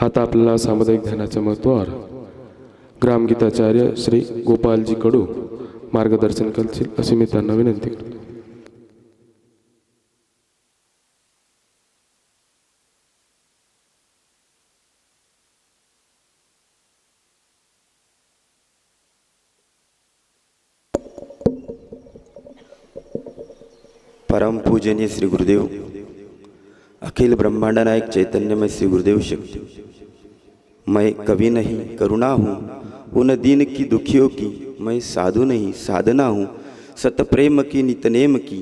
आता आपल्याला सामुदायिक ध्यानाच्या महत्त्वावर ग्रामगीताचार्य श्री गोपालजी कडू मार्गदर्शन करतील अशी मी त्यांना विनंती करतो. परम पूजनीय श्री गुरुदेव अखिल ब्रह्मांड नायक चैतन्यमय श्री गुरुदेव शक्ति. मैं कवी नहीं करुणा हूँ उन दिन की दुखियों की मैं साधु नहीं साधना हूँ सतप्रेम की नितनेम की।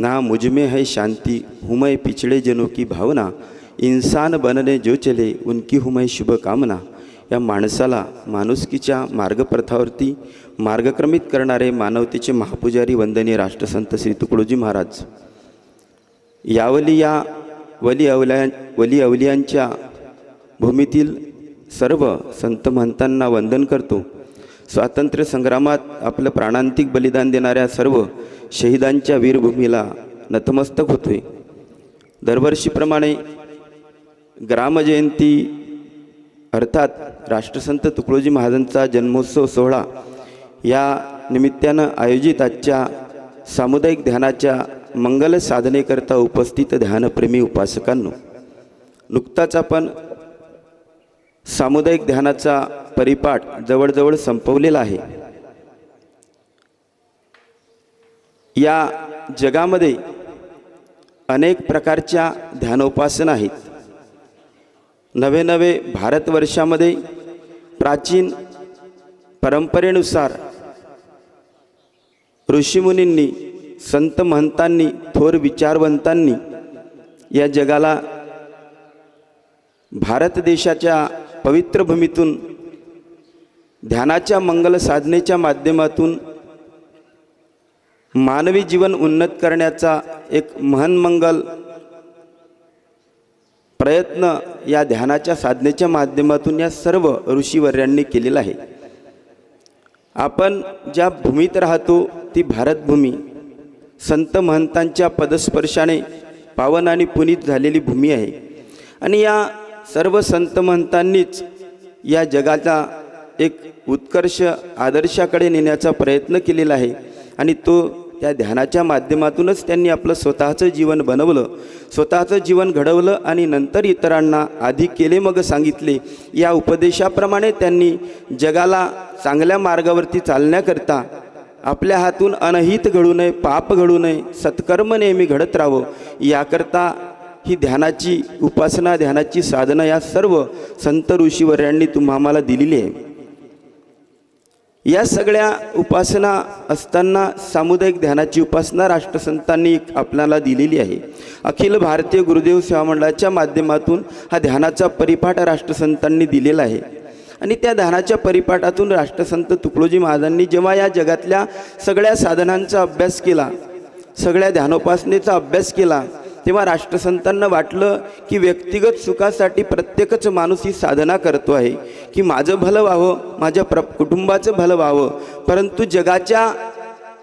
ना मुझ में है शांति हूँ मैं पिछड़े जनों की भावना। इंसान बनने जो चले उनकी हूँ मैं शुभ कामना या माणसाला माणुसकीच्या मार्गपथावरती मार्गक्रमित करणारे मानवतेचे महापुजारी वंदनीय राष्ट्रसंत श्री तुकडोजी महाराज. यावली या वली अवल्या वली अवलियांच्या भूमीतील सर्व संत महंतांना वंदन करतो. स्वातंत्र्य संग्रामात आपलं प्राणांतिक बलिदान देणाऱ्या सर्व शहीदांच्या वीरभूमीला नतमस्तक होतोय. दरवर्षीप्रमाणे ग्रामजयंती अर्थात राष्ट्रसंत तुकडोजी महाराजांचा जन्मोत्सव सोहळा या निमित्तानं आयोजित आजच्या सामुदायिक ध्यानाच्या मंगल साधनेकरता उपस्थित ध्यानप्रेमी उपासकांनो नुकताच आपण सामुदायिक ध्यानाचा परिपाठ जवळजवळ संपवलेला आहे. या जगामध्ये अनेक प्रकारच्या ध्यानोपासना आहेत. नवे नवे भारतवर्षामध्ये प्राचीन परंपरेनुसार ऋषीमुनींनी संत महंतांनी थोर विचारवंतांनी या जगाला भारत देशाच्या पवित्र भूमीतून ध्यानाच्या मंगल साधनेच्या माध्यमातून मानवी जीवन उन्नत करण्याचा एक महानमंगल प्रयत्न या ध्यानाच्या साधनेच्या माध्यमातून या सर्व ऋषीवर्यांनी केलेला आहे. आपण ज्या भूमीत राहतो ती भारतभूमी. संत महंतांच्या पदस्पर्शाने पावन आणि पुनीत झालेली भूमी आहे. आणि या सर्व संत महंतांनीच या जगाचा एक उत्कर्ष आदर्शाकडे नेण्याचा प्रयत्न केलेला आहे. आणि तो त्या ध्यानाच्या माध्यमातूनच त्यांनी आपलं स्वतःचं जीवन बनवलं. स्वतःचं जीवन घडवलं आणि नंतर इतरांना आधी केले मग सांगितले. या उपदेशाप्रमाणे त्यांनी जगाला चांगल्या मार्गावरती चालण्याकरता आपल्या हातून अनहित घडू नये पाप घडू नये सत्कर्म नेहमी घडत राहावं याकरता ही ध्यानाची उपासना ध्यानाची साधना या सर्व संत ऋषीवर्यांनी तुम्हा आम्हाला दिलेली आहे. या सगळ्या उपासना असताना सामुदायिक ध्यानाची उपासना राष्ट्रसंतांनी आपल्याला दिलेली आहे. अखिल भारतीय गुरुदेव सेवा मंडळाच्या माध्यमातून हा ध्यानाचा परिपाठ राष्ट्रसंतांनी दिलेला आहे. आणि त्या ध्यानाच्या परिपाठातून राष्ट्रसंत तुकडोजी महाराजांनी जेव्हा या जगातल्या सगळ्या साधनांचा अभ्यास केला सगळ्या ध्यानोपासनेचा अभ्यास केला तेव्हा राष्ट्रसंतांना वाटलं की व्यक्तिगत सुखासाठी प्रत्येकच माणूस ही साधना करतो आहे की माझं भलं व्हावं माझ्या प्र कुटुंबाचं भलं व्हावं परंतु जगाच्या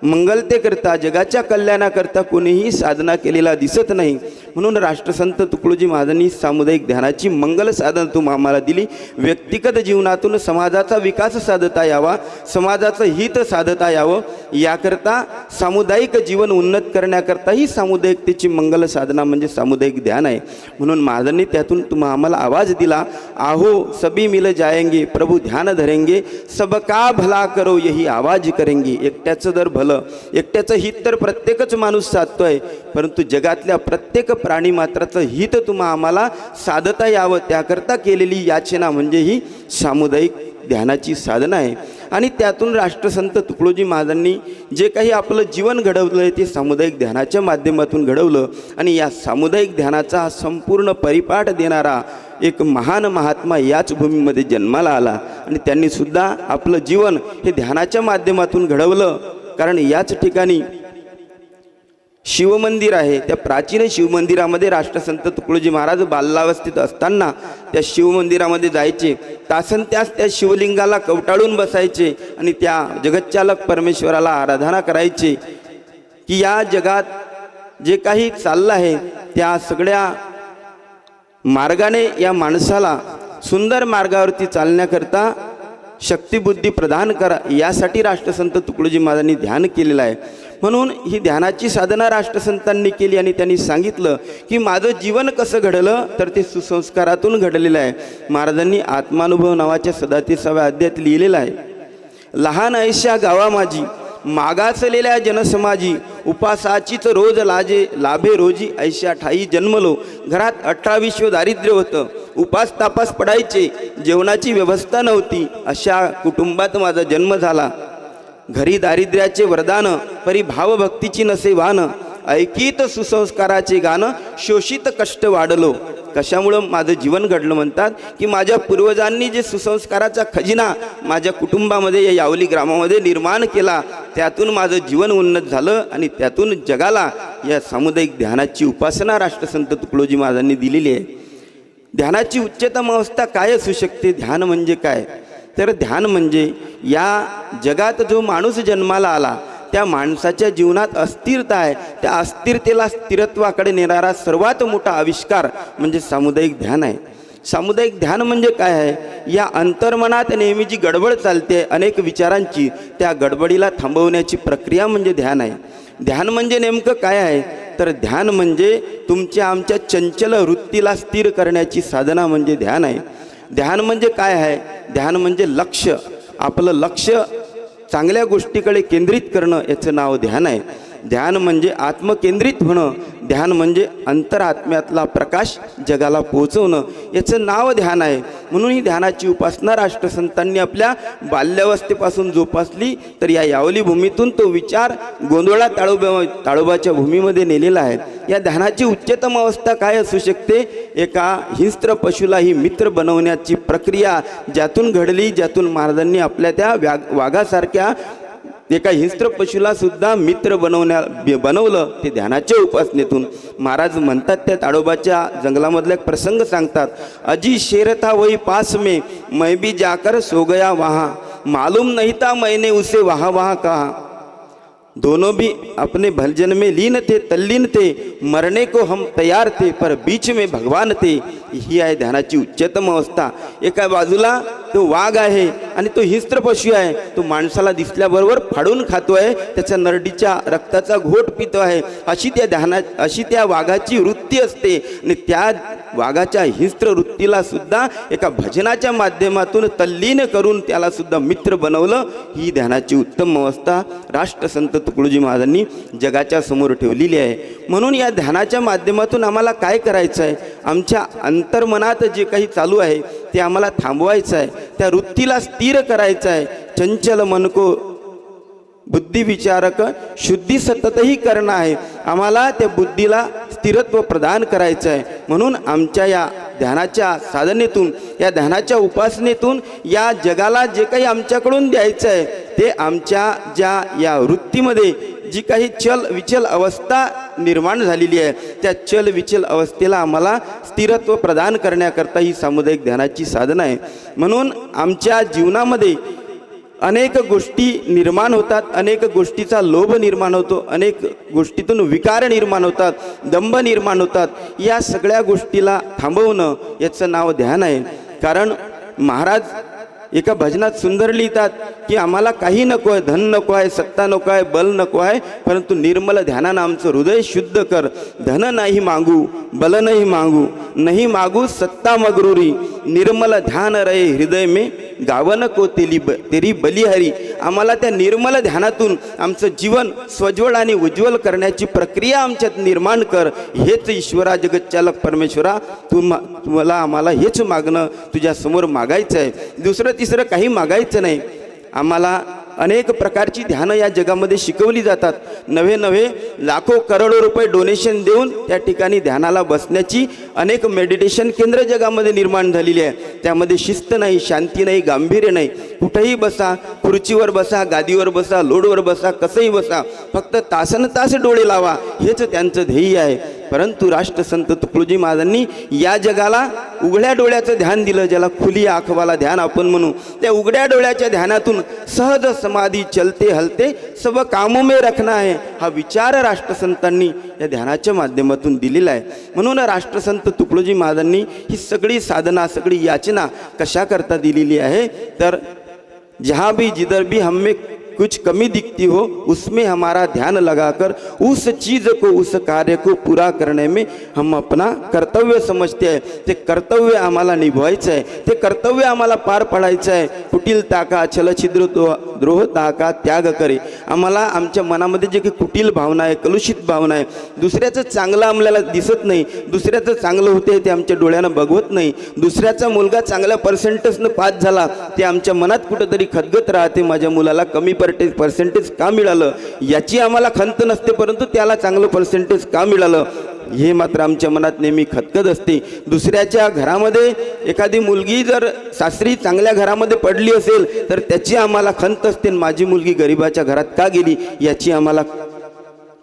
मंगलतेकरता जगाच्या कल्याणाकरता कोणीही साधना केलेला दिसत नाही. म्हणून राष्ट्रसंत तुकडोजी महाराजांनी सामुदायिक ध्यानाची मंगल साधना तुम्हा आम्हाला दिली. व्यक्तिगत जीवनातून समाजाचा विकास साधता यावा समाजाचं हित साधता यावं. याकरता सामुदायिक जीवन उन्नत करण्याकरता ही सामुदायिकतेची मंगल साधना म्हणजे सामुदायिक ध्यान आहे. म्हणून महाराजांनी त्यातून तुम्हा आम्हाला आवाज दिला. आहो सभी मिल जाएंगे प्रभू ध्यान धरेंगे सबका भला करो यही आवाज करेंगे। एकट्याचं जर भलं एकट्याचं हित तर प्रत्येकच माणूस साधतोय परंतु जगातल्या प्रत्येक प्राणी मात्राचं हित तुम्हा आम्हाला साधता यावं त्याकरता केलेली याचना म्हणजे ही सामुदायिक ध्यानाची साधना आहे. आणि त्यातून राष्ट्रसंत तुकडोजी महाराजांनी जे काही आपलं जीवन घडवलं आहे ते सामुदायिक ध्यानाच्या माध्यमातून घडवलं. आणि या सामुदायिक ध्यानाचा संपूर्ण परिपाठ देणारा एक महान महात्मा याच भूमीमध्ये जन्माला आला. आणि त्यांनीसुद्धा आपलं जीवन हे ध्यानाच्या माध्यमातून घडवलं. कारण याच ठिकाणी शिवमंदिर आहे. त्या प्राचीन शिवमंदिरामध्ये राष्ट्रसंत तुकडोजी महाराज बाल्यावस्थित असताना त्या शिवमंदिरामध्ये जायचे. तासन त्यास त्या शिवलिंगाला कवटाळून बसायचे आणि त्या जगच्चालक परमेश्वराला आराधना करायचे. की या जगात जे काही चाललं आहे त्या सगळ्या मार्गाने या माणसाला सुंदर मार्गावरती चालण्याकरता शक्तिबुद्धी प्रदान करा. यासाठी राष्ट्रसंत तुकडोजी महाराजांनी ध्यान केलेलं आहे. म्हणून ही ध्यानाची साधना राष्ट्रसंतांनी केली आणि त्यांनी सांगितलं की माझं जीवन कसं घडलं तर ते सुसंस्कारातून घडलेलं आहे. महाराजांनी आत्मानुभव नावाच्या सदातीसाव्या अध्यात लिहिलेलं आहे. लहान ऐश्या गावा माझी मागासलेल्या जनसमाजी उपासाचीच रोज लाजे लाभे रोजी ऐशा ठाई जन्मलो. घरात अठरा विश्व दारिद्र्य होतं. उपास तापास पडायचे जेवणाची व्यवस्था नव्हती. अशा कुटुंबात माझा जन्म झाला. घरी दारिद्र्याचे वरदान परी भावभक्तीची नसे वान ऐकीत सुसंस्काराचे गाणं शोषित कष्ट वाढलो. कशामुळं माझं जीवन घडलं म्हणतात की माझ्या पूर्वजांनी जे सुसंस्काराचा खजिना माझ्या कुटुंबामध्ये या यावली ग्रामामध्ये निर्माण केला त्यातून माझं जीवन उन्नत झालं आणि त्यातून जगाला या सामुदायिक ध्यानाची उपासना राष्ट्रसंत तुकडोजी महाराजांनी दिलेली आहे. ध्यानाची उच्चतम अवस्था काय असू शकते? ध्यान म्हणजे काय? तर ध्यान म्हणजे या जगात जो माणूस जन्माला आला त्या माणसाच्या जीवनात अस्थिरता आहे. त्या अस्थिरतेला स्थिरत्वाकडे नेणारा सर्वात मोठा आविष्कार म्हणजे सामुदायिक ध्यान आहे. सामुदायिक ध्यान म्हणजे काय आहे? या अंतर्मनात नेहमी जी गडबड चालते अनेक विचारांची त्या गडबडीला थांबवण्याची प्रक्रिया म्हणजे ध्यान आहे. ध्यान म्हणजे नेमकं काय आहे? तर ध्यान म्हणजे तुमच्या आमच्या चंचल वृत्तीला स्थिर करण्याची साधना म्हणजे ध्यान आहे. ध्यान म्हणजे काय आहे? ध्यान म्हणजे लक्ष. आपलं लक्ष चांगल्या गोष्टीकडे केंद्रित करणं याचं नाव ध्यान आहे. ध्यान म्हणजे आत्मकेंद्रित होणं ध्यान म्हणजे अंतरात्म्यातला प्रकाश जगाला पोहोचवणं. याचं नाव ध्यान आहे. म्हणून ही ध्यानाची उपासना राष्ट्रसंतांनी आपल्या बाल्यावस्थेपासून जोपासली तर या यावली भूमीतून तो विचार गोंधळा ताळोबा ताळोबाच्या भूमीमध्ये नेलेला आहे. या ध्यानाची उच्चतम अवस्था काय असू शकते? एका हिंस्त्र पशुला ही मित्र बनवण्याची प्रक्रिया ज्यातून घडली ज्यातून महाराजांनी आपल्या त्या व्या वाघासारख्या एका हिंस्त्र पशुला सुद्धा मित्र बनवण्या बनवलं ते ध्यानाच्या उपासनेतून. महाराज म्हणतात त्या ताडोबाच्या जंगलामधला एक प्रसंग सांगतात. अजी शेरथा वही पास में मैं भी जाकर सो गया मालूम नहीं था मैंने उसे वहा वहा कहा. दोनों भी अपने भजन में लीन थे तल्लीन थे मरने को हम तैयार थे पर बीच में भगवान थे। ही आहे ध्यानाची उच्चतम अवस्था। एका बाजूला तो वाघ आहे आणि तो हिस्त्र पशु आहे। तो माणसाला दिसल्याबरोबर फाडून खातो आहे त्याच्या नरडीच्या रक्ताचा घोट पितो आहे। अशी त्या ध्याना अशी त्या वाघाची वृत्ती असते आणि त्या वाघाच्या हिस्त्र वृत्तीला सुद्धा एका भजनाच्या माध्यमातून तल्लीन करून त्याला सुद्धा मित्र बनवलं। ही ध्यानाची उत्तम अवस्था राष्ट्रसंत तुकडोजी महाराजांनी जगाच्या समोर ठेवलेली आहे. म्हणून या ध्यानाच्या माध्यमातून आम्हाला काय करायचं आहे आमच्या अंतर्मनात जे काही चालू आहे ते आम्हाला थांबवायचं आहे. त्या वृत्तीला स्थिर करायचं आहे चंचल मनको बुद्धिविचारक शुद्धी सततही करणं आहे. आम्हाला त्या बुद्धीला स्थिरत्व प्रदान करायचं आहे म्हणून आमच्या या ध्यानाच्या साधनेतून या ध्यानाच्या उपासनेतून या जगाला जे काही आमच्याकडून द्यायचं आहे ते आमच्या ज्या या वृत्तीमध्ये जी काही चल विचल अवस्था निर्माण झालेली आहे त्या चल विचल अवस्थेला आम्हाला स्थिरत्व प्रदान करण्याकरता ही सामुदायिक ध्यानाची साधन आहे. म्हणून आमच्या जीवनामध्ये अनेक गोष्टी निर्माण होतात अनेक गोष्टीचा लोभ निर्माण होतो अनेक गोष्टीतून विकार निर्माण होतात दंभ निर्माण होतात. या सगळ्या गोष्टीला थांबवणं याचं नाव ध्यान आहे. कारण महाराज एका भजनात सुंदर लिहितात की आम्हाला काही नको आहे धन नको आहे सत्ता नको आहे बल नको आहे परंतु निर्मल ध्यानानं आमचं हृदय शुद्ध कर. धन नाही मागू बल नाही मागू नाही मागू सत्ता मगरुरी. निर्मल ध्यान रे हृदय मे गावन को तेली ब तेरी बलिहारी आम्हाला त्या निर्मल ध्यानातून आमचं जीवन स्वज्वळ आणि उज्ज्वल करण्याची प्रक्रिया आमच्यात निर्माण कर. हेच ईश्वरा जगतचालक परमेश्वरा तू तुम्हाला आम्हाला हेच मागणं तुझ्यासमोर मागायचं आहे दुसरं तिसरं काही मागायचं नाही. आम्हाला अनेक प्रकारची ध्यानं या जगामध्ये शिकवली जातात. नवे नवे लाखो करोडो रुपये डोनेशन देऊन त्या ठिकाणी ध्यानाला बसण्याची अनेक मेडिटेशन केंद्र जगामध्ये निर्माण झालेली आहे. त्यामध्ये शिस्त नाही शांती नाही गांभीर्य नाही. कुठेही बसा खुर्चीवर बसा गादीवर बसा लोडवर बसा कसंही बसा फक्त तासन तास डोळे लावा हेच त्यांचं ध्येय आहे. परंतु राष्ट्रसंत तुकडोजी महाराजांनी या जगाला उघड्या डोळ्याचं ध्यान दिलं ज्याला खुली आखवाला ध्यान आपण म्हणू. त्या उघड्या डोळ्याच्या ध्यानातून सहज समाधी चलते हलते सब कामोमे रखणं रखना आहे हा विचार राष्ट्रसंतांनी या ध्यानाच्या माध्यमातून दिलेला आहे. म्हणून राष्ट्रसंत तुकडोजी महाराजांनी ही सगळी साधना सगळी याचना कशाकरता दिलेली आहे? तर जहाँ भी जिधर भी कुछ कमी दिखती हो उसमें हमारा ध्यान लगाकर उस चीज़ को उस कार्य को पूरा करने में हम अपना कर्तव्य समजते आहे ते कर्तव्य आम्हाला निभवायचं आहे। ते कर्तव्य आम्हाला पार पाडायचं आहे। कुटील ताका छलछिद्र द्रोह ताका त्याग करे। आम्हाला आमच्या मनामध्ये जे काही कुटील भावना आहे कलुषित भावना आहे दुसऱ्याचं चांगलं आम्हाला दिसत नाही दुसऱ्याचं चांगलं होते ते आमच्या डोळ्यानं बघवत नाही दुसऱ्याचा मुलगा चांगल्या पर्सेंटेजनं पास झाला ते आमच्या मनात कुठंतरी खदगत राहते माझ्या मुलाला कमी पर्टेज पर्सेंटेज का मिळालं? याची आम्हाला खंत नसते परंतु त्याला चांगलं पर्सेंटेज का मिळालं? हे मात्र आमच्या मनात नेहमी खतखत असते. दुसऱ्याच्या घरामध्ये एखादी मुलगी जर सासरी चांगल्या घरामध्ये पडली असेल तर त्याची आम्हाला खंत असते. आणि माझी मुलगी गरिबाच्या घरात का गेली? याची आम्हाला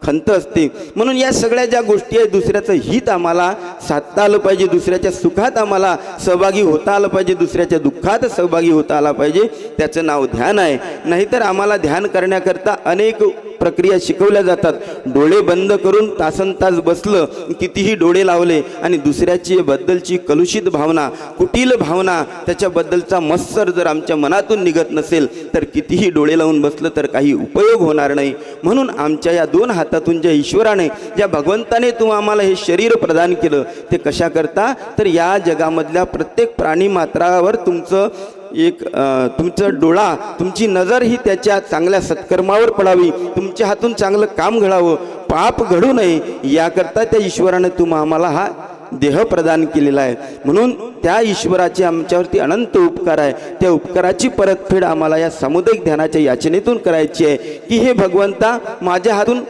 खंत असते. म्हणून या सगळ्या ज्या गोष्टी आहेत दुसऱ्याचं हित आम्हाला साधता आलं पाहिजे दुसऱ्याच्या सुखात आम्हाला सहभागी होता आलं पाहिजे दुसऱ्याच्या दुःखात सहभागी होता आला पाहिजे त्याचं नाव ध्यान आहे. नाहीतर आम्हाला ध्यान करण्याकरता अनेक प्रक्रिया शिकवल्या जातात. डोळे बंद करून तासन तास बसलं कितीही डोळे लावले आणि दुसऱ्याची बद्दलची कलुषित भावना कुटील भावना त्याच्याबद्दलचा मत्सर जर आमच्या मनातून निघत नसेल तर कितीही डोळे लावून बसलं तर काही उपयोग होणार नाही. म्हणून आमच्या या दोन हातातून ज्या ईश्वराने ज्या भगवंताने तू आम्हाला हे शरीर प्रदान केलं ते कशा करता? तर या जगामधल्या प्रत्येक प्राणी मात्रावर तुमचं एक तुमचा तुमचं डोळा तुमची नजर ही त्याच्या चांगल्या सत्कर्मावर पडावी. तुमच्या हातून चांगलं काम घडावं. पाप घडू नये. याकरता त्या ईश्वराने तुम आम्हाला हा देह प्रदान केलेला आहे. म्हणून त्या ईश्वराचे आमच्यावरती अनंत उपकार आहे. त्या उपकाराची परतफेड आम्हाला या सामुदायिक ध्यानाच्या याचनेतून करायची आहे. की हे भगवंता माझ्या हातून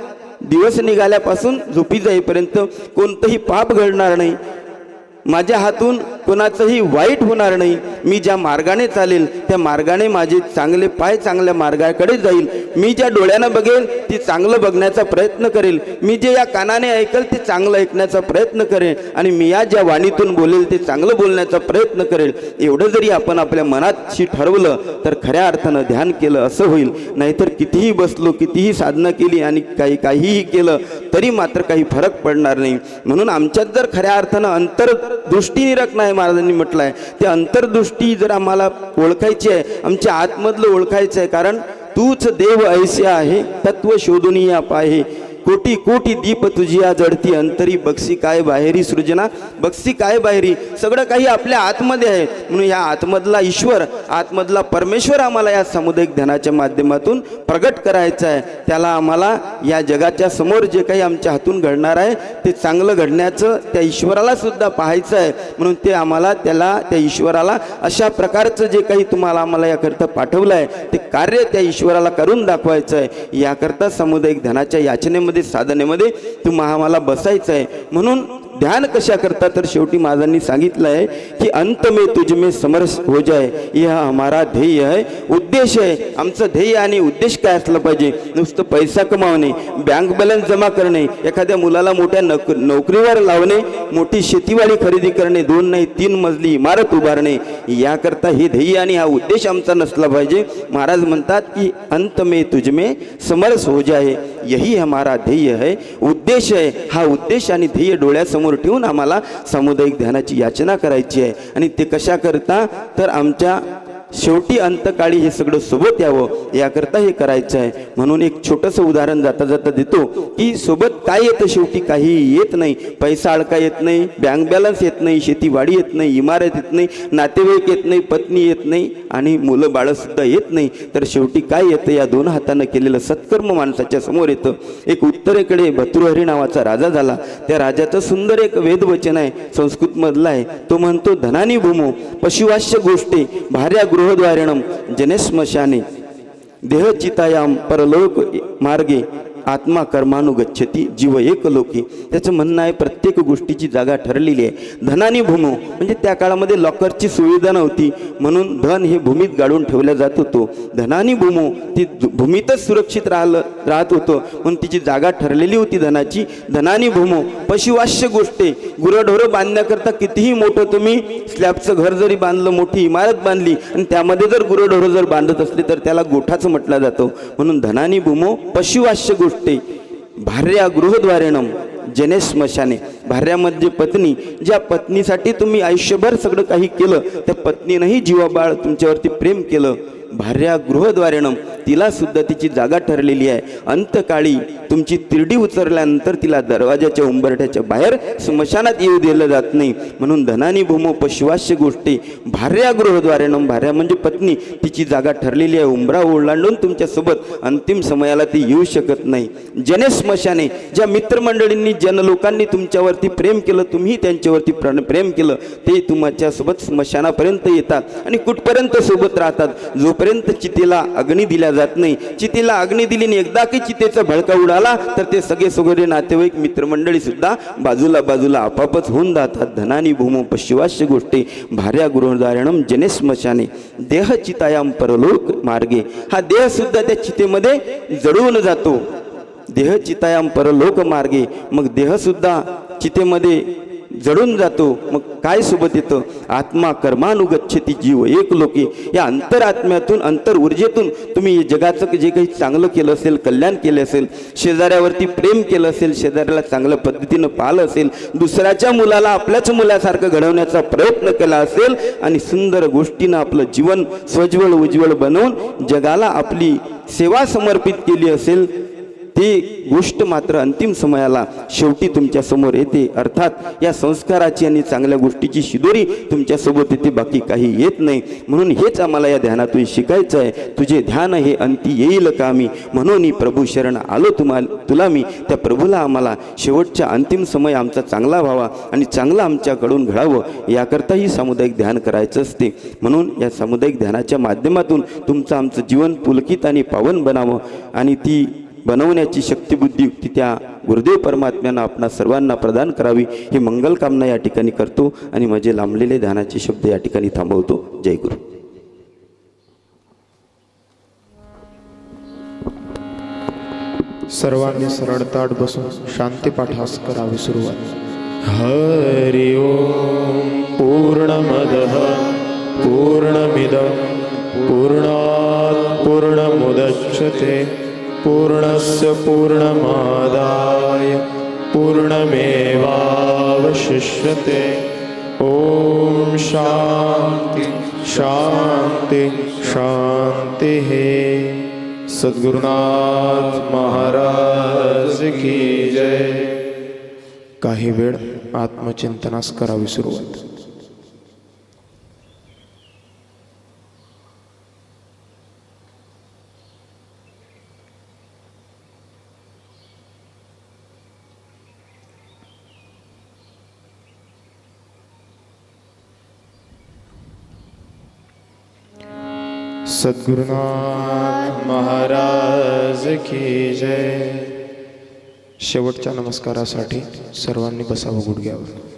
दिवस निघाल्यापासून झोपी जाईपर्यंत कोणतंही पाप घडणार नाही. माझ्या हातून कोणाचंही वाईट होणार नाही. मी ज्या मार्गाने चालेल त्या मार्गाने माझे चांगले पाय चांगल्या मार्गाकडे जाईल. मी ज्या डोळ्यानं बघेल ती चांगलं बघण्याचा प्रयत्न करेल. मी जे या कानाने ऐकेल ते चांगलं ऐकण्याचा प्रयत्न करेल आणि मी या ज्या वाणीतून बोलेल ते चांगलं बोलण्याचा प्रयत्न करेल. एवढं जरी आपण आपल्या मनातशी ठरवलं तर खऱ्या अर्थानं ध्यान केलं असं होईल. नाहीतर कितीही बसलो कितीही साधना केली आणि काही काहीही केलं तरी मात्र काही फरक पडणार नाही. म्हणून आमच्यात जर खऱ्या अर्थानं अंतरदृष्टी निरक नाही महाराजांनी म्हटलं आहे ते अंतर्दृष्टी जर आम्हाला ओळखायची आहे आमच्या आतमधलं ओळखायचं आहे कारण तूच देव ऐसे आहे तत्व शोधून या पाहे कोटी कोटी दीप तुझिया जडती अंतरी. बक्षी काय बाहेरी सृजना? बक्षी काय बाहेरी? सगळं काही आपल्या आतमध्ये आहे. म्हणून या आतमधला ईश्वर आतमधला परमेश्वर आम्हाला या सामुदायिक ध्यानाच्या माध्यमातून प्रगट करायचं आहे. त्याला आम्हाला या जगाच्या समोर जे काही आमच्या हातून घडणार आहे ते चांगलं घडण्याचं त्या ईश्वराला सुद्धा पाहायचं आहे. म्हणून ते आम्हाला त्याला त्या ईश्वराला अशा प्रकारचं जे काही तुम्हाला आम्हाला याकरता पाठवलं आहे ते कार्य त्या ईश्वराला करून दाखवायचं आहे. याकरता सामुदायिक ध्यानाच्या याचनेमध्ये साधनेमध्ये तुम्हा आम्हाला बसायचं आहे म्हणून ध्यान कशा करता? तर शेवटी महाराजांनी सांगितलं आहे की अंत में तुझ में समरस हो जाए या हमारा ध्येय आहे उद्देश आहे आमचं ध्येय आणि उद्देश काय असलं पाहिजे? नुसतं पैसा कमावणे बँक बॅलन्स जमा करणे एखाद्या मुलाला मोठ्या नोक नोकरीवर लावणे मोठी शेतीवाडी खरेदी करणे दोन नाही तीन मजली इमारत उभारणे याकरता हे ध्येय आणि हा उद्देश आमचा नसला पाहिजे. महाराज म्हणतात की अंत में तुझ में समरस हो जाए यही हमारा ध्येय है. उद्देश आहे हा उद्देश आणि ध्येय डोळ्यासमोर ठेवून आम्हाला सामुदायिक ध्यानाची याचना करायची आहे. आणि ते कशा करता? तर आमच्या शेवटी अंतकाळी हे सगळं सोबत यावं याकरता हे करायचं आहे. म्हणून एक छोटंसं उदाहरण जाता जाता देतो की सोबत काय येतं शेवटी? काही येत नाही. पैसा अडका येत नाही बँक बॅलन्स येत नाही शेतीवाडी येत नाही इमारत येत नाही नातेवाईक येत नाही पत्नी येत नाही आणि मुलं बाळंसुद्धा येत नाही. तर शेवटी काय येतं? या दोन हातानं केलेलं सत्कर्म माणसाच्या समोर येतं. एक उत्तरेकडे भतृहरी नावाचा राजा झाला. त्या राजाचं सुंदर एक वेदवचन आहे संस्कृतमधला आहे. तो म्हणतो धनानी भूमो पशुवाश्य गोष्टी भार्या गृहद्वारिणम जने देहचितायां देहचितायाम परलोक मार्गे आत्मा कर्मानुगच्छती जीव एक लोकी त्याचं म्हणणं आहे प्रत्येक गोष्टीची जागा ठरलेली आहे. धनानी भूमो म्हणजे त्या काळामध्ये लॉकरची सुविधा नव्हती. म्हणून धन हे भूमीत गाडून ठेवलं जात होतो. धनानी भूमो ती भूमीतच सुरक्षित राहिलं राहत होतं. म्हणून तिची जागा ठरलेली होती धनाची. धनानी भूमो पशुवाश्य गोष्टी. गुरढोरं बांधण्याकरता कितीही मोठं तुम्ही स्लॅबचं घर जरी बांधलं मोठी इमारत बांधली आणि त्यामध्ये जर गुरढोरं जर बांधत असले तर त्याला गोठाचं म्हटलं जातं. म्हणून धनानी भूमो पशुवाश्य गोष्टी. भार्या गृहद्वारेणम जने स्मशाने. भार्यामध्ये पत्नी. ज्या पत्नीसाठी तुम्ही आयुष्यभर सगळं काही केलं त्या पत्नीनंही जीवाबाळ तुमच्यावरती प्रेम केलं. भार्या गृहद्वारेणम तिला सुद्धा तिची जागा ठरलेली आहे. अंतकाळी तुमची तिरडी उचरल्यानंतर तिला दरवाजाच्या उंबरठ्याच्या बाहेर स्मशानात येऊ दिलं जात नाही. म्हणून धनानी भूमो पशुवास्य गोष्टी. भार्या गृहद्वारेणम भार्या म्हणजे पत्नी तिची जागा ठरलेली आहे. उंबरा ओलांडून तुमच्यासोबत अंतिम समयाला ती येऊ शकत नाही. जने स्मशाने ज्या मित्रमंडळींनी जन लोकांनी तुमच्यावरती प्रेम केलं तुम्ही त्यांच्यावरती प्रण प्रेम केलं ते तुमच्यासोबत स्मशानापर्यंत येतात आणि कुठपर्यंत सोबत राहतात? जो जोपर्यंत चितेला अग्नी दिल्या जात नाही. चितेला अग्नी दिली एकदा की चितेचा भडका उडाला तर ते सगळे सगळे नातेवाईक मित्रमंडळी सुद्धा बाजूला बाजूला आपापच होऊन जातात. धनानी भूमो पश्चिवास्य गोष्टी भार्या गृहदारणम जनेश्मशाने देह चितायाम परलोक मार्गे. हा देह सुद्धा त्या चितेमध्ये जळून जातो. देह चितायाम परलोक मार्गे. मग देहसुद्धा चितेमध्ये जडून जातो. मग काय सोबत येतं? आत्मा कर्मानुगच्छती जीव एक लोके. या अंतरात्म्यातून अंतर ऊर्जेतून तुम्ही जगाचं जे काही चांगलं केलं असेल कल्याण केलं असेल शेजाऱ्यावरती प्रेम केलं असेल शेजाऱ्याला चांगल्या पद्धतीनं पाहिलं असेल दुसऱ्याच्या मुलाला आपल्याच मुलासारखं घडवण्याचा प्रयत्न केला असेल आणि सुंदर गोष्टीनं आपलं जीवन स्वज्वळ उज्ज्वल बनवून जगाला आपली सेवा समर्पित केली असेल ती गोष्ट मात्र अंतिम समयाला शेवटी तुमच्यासमोर येते. अर्थात या संस्काराची आणि चांगल्या गोष्टीची शिदोरी तुमच्यासोबत येते बाकी काही येत नाही. म्हणून हेच आम्हाला या ध्यानातून शिकायचं आहे. तुझे ध्यान हे अंती येईल का मी म्हणून प्रभू शरण आलो तुम्हाला तुला मी. त्या प्रभूला आम्हाला शेवटच्या अंतिम समय आमचा चांगला व्हावा आणि चांगला आमच्याकडून घडावं याकरताही सामुदायिक ध्यान करायचं असते. म्हणून या सामुदायिक ध्यानाच्या माध्यमातून तुमचं आमचं जीवन पुलकित आणि पावन बनावं आणि ती बनवण्याची शक्तिबुद्धी युक्ती त्या गुरुदेव परमात्म्यानं आपणा सर्वांना प्रदान करावी ही मंगल कामना या ठिकाणी करतो आणि माझे लांबलेले ध्यानाचे शब्द या ठिकाणी थांबवतो. जय गुरु. सर्वांनी सरळ ताट बसून शांती पाठास करावी सुरुवात. हरि ओम पूर्णमदः पूर्णमिदं पूर्णात् पूर्णमुदच्यते पूर्णस्य पूर्णमादाय पूर्णमेवावशिष्यते। ॐ शान्ति शान्ति शान्तिः। सद्गुरुनाथ महाराज की जय। काही वेळ आत्मचिंतनास करावी सुरुवात. सद्गुरुनाथ महाराज की जय. शेवटच्या नमस्कारासाठी सर्वांनी बसावं गुडघ्यावर.